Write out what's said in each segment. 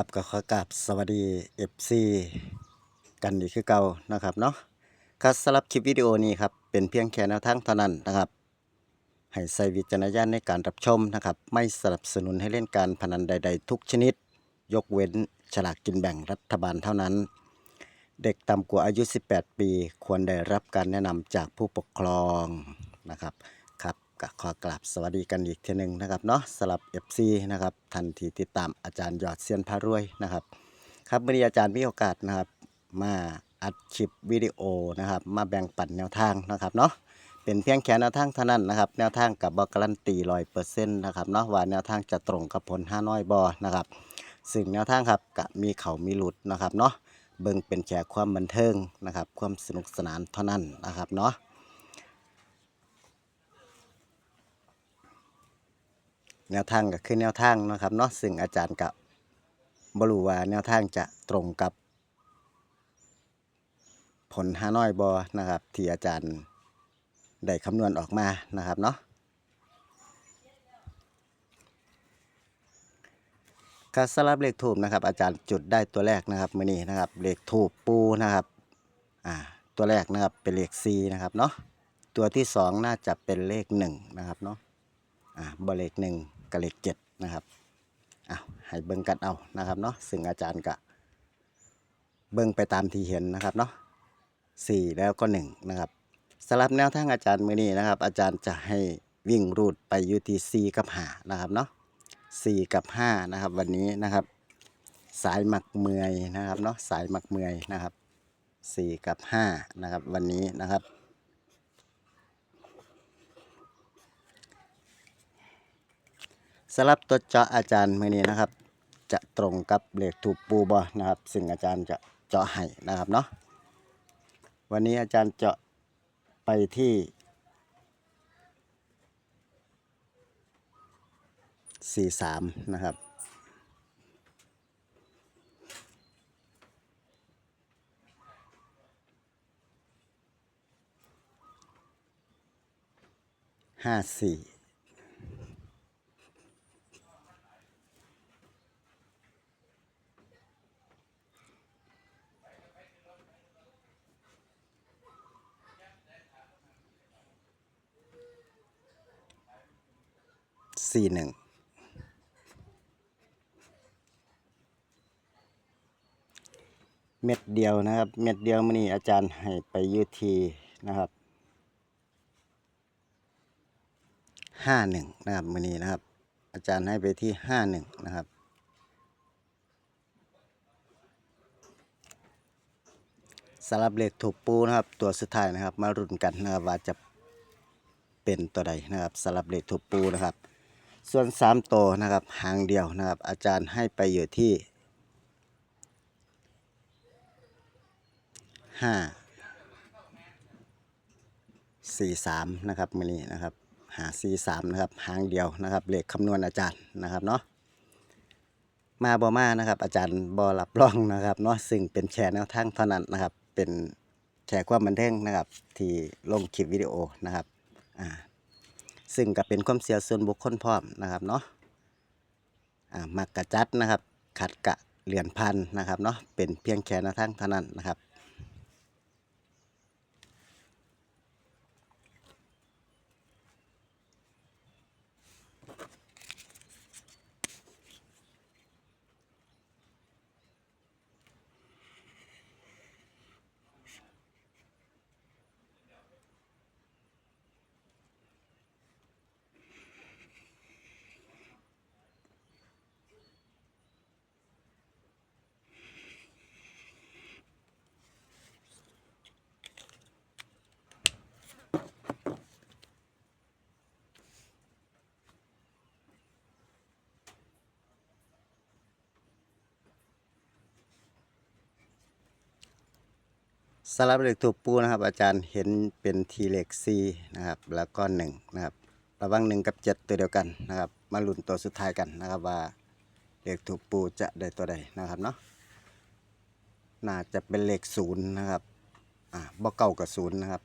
ครับก็ขอกราบสวัสดี FC กันอีกคือเก่านะครับเนาะครับสำหรับคลิปวิดีโอนี้ครับเป็นเพียงแค่แนวทางเท่านั้นนะครับ ให้ใส่วิจารณญาณในการรับชมนะครับ ไม่สนับสนุนให้เล่นการพนันใด ๆ ทุกชนิด ยกเว้นฉลากกินแบ่งรัฐบาลเท่านั้น เด็กต่ำกว่าอายุ 18 ปี ควรได้รับการแนะนำจากผู้ปกครองนะครับครับ ก็ขอกราบสวัสดีกันอีกทีหนึ่งนะครับเนาะสำหรับ FC นะครับทันทีติดตามอาจารย์ยอดเซียนพารวยนะครับ ครับวันนี้อาจารย์มีโอกาสนะครับ มาอัดคลิปวิดีโอนะครับ มาแบ่งปันแนวทางนะครับเนาะเป็นเพียงแค่แนวทางเท่านั้นนะครับ แนวทางกับบอกการันตีร้อยเปอร์เซ็นต์นะครับเนาะว่าแนวทางจะตรงกับผลห้าน้อยบอนะครับซึ่งแนวทางครับก็มีเขามีหลุดนะครับเนาะเบิ่งเป็นแค่ความบันเทิงนะครับ ความสนุกสนานเท่านั้นนะครับเนาะ แนวทางก็คือแนวทางนะครับเนาะซึ่งอาจารย์กับบรูว่าแนวทางจะตรงกับ ผลฮานอยบอนะครับ ที่อาจารย์ได้คำนวณออกมานะครับเนาะการสลับเลขทูบนะครับ อาจารย์จุดได้ตัวแรกนะครับมือนี้นะครับเลขทูบปูนะครับอ่าตัวแรกนะครับเป็นเลข4นะครับเนาะตัวที่สองน่าจะเป็นเลข1นะครับเนาะอ่าบเลข1 กับเลข7นะครับอ้าวให้เบิ่งกันเอานะครับเนาะซึ่งอาจารย์ก็เบิ่งไปตามที่เห็นนะครับเนาะสี่แล้วก็หนึ่งนะครับสำหรับแนวทางอาจารย์มือนี้นะครับ อาจารย์จะให้วิ่งรูดไปยูที่สี่กับหานะครับเนาะสี่กับห้านะครับ วันนี้นะครับ สายหมักเมยนะครับเนาะสายหมักเมยนะครับสี่กับห้านะครับ วันนี้นะครับ สำหรับตัวเจาะอาจารย์มื่อนี้นะครับ จะตรงกับเลขถูกปูบอนะครับ ซึ่งอาจารย์จะเจาะให้นะครับเนาะวันนี้อาจารย์เจาะไปที่สี่สามนะครับห้าสี่ สี่หนึ่งเม็ดเดียวนะครับ เม็ดเดียวมันนี่อาจารย์ให้ไปอยูทีนะครับห้าหนึ่งนะครับมันนี้นะครับ อาจารย์ให้ไปที่ห้าหนึ่งนะครับสำหรับเลขถูกปูนะครับ ตัวสุดท้ายนะครับ มารุ่นกันนะครับว่าจะเป็นตัวใดนะครับสลับเลขถูกปูนะครับ ส่วน3ตัวนะครับ หางเดียวนะครับ อาจารย์ให้ไปอยู่ที่ห้าสี่สามนะครับมือนี้นะครับ หาสี่สามนะครับ หางเดียวนะครับเลขคำนวณอาจารย์นะครับเนาะมาบอมานะครับ อาจารย์บอรับรองนะครับเนาะซึ่งเป็นแชร์แนวทางเท่านั้นนะครับ เป็นแชร์ความบันเทิงนะครับ ที่ลงคลิปวิดีโอนะครับอ่า ซึ่งก็เป็นความเสียส่วนบุคคลพร้อมนะครับเนาะอ่ามักกะจัดนะครับ ขัดกะเหรียญพันนะครับเนาะเป็นเพียงแค่นวทางเท่านั้นนะครับ สำหรับเหล็กถูกปูนะครับ อาจารย์เห็นเป็นทีเล็กซีนะครับ แล้วก็หนึ่งนะครับระหว่างหนึ่งกับเจ็ดตัวเดียวกันนะครับ มาลุ้นตัวสุดท้ายกันนะครับว่าเหล็กถูกปูจะได้ตัวใดนะครับเนาะน่าจะเป็นเหล็กศูนย์นะครับอ่าบ่เก้ากับศูนย์นะครับ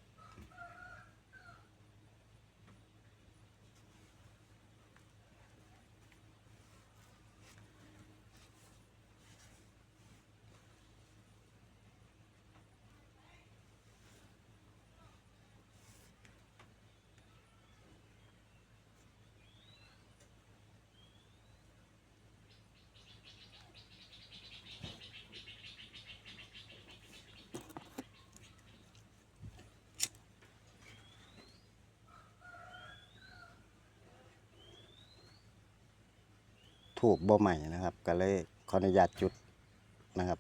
ถูกบ่ใหม่นะครับ ก็เลยขออนุญาตจุดนะครับ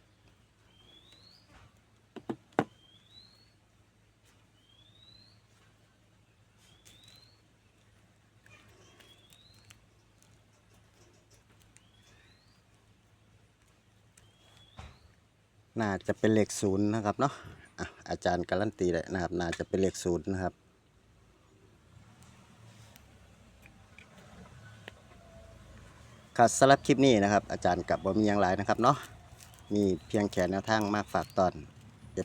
น่าจะเป็นเลขศูนย์นะครับเนาะอะอาจารย์การันตีเลยนะครับ น่าจะเป็นเลขศูนย์นะครับ ครับสำหรับคลิปนี้นะครับ อาจารย์กับบ่มีอย่างไรนะครับเนาะมีเพียงแค่แนวทางมากฝากตอน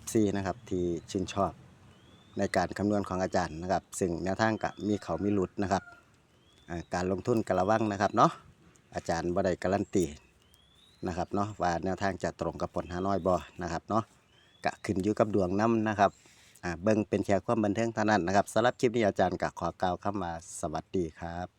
FC นะครับที่ชื่นชอบในการคำนวณของอาจารย์นะครับ ซึ่งแนวทางกับมีเขามีหลุดนะครับการลงทุนกระวังนะครับเนาะอาจารย์บ่ได้การันตีนะครับเนาะว่าแนวทางจะตรงกับผลหาน้อยบ่นะครับเนาะกะขึ้นอยู่กับดวงน้ำนะครับเบิ่งเป็นแค่ความบันเทิงเท่านั้นนะครับสำหรับคลิปนี้อาจารย์กะขอกล่าวคำว่าสวัสดีครับ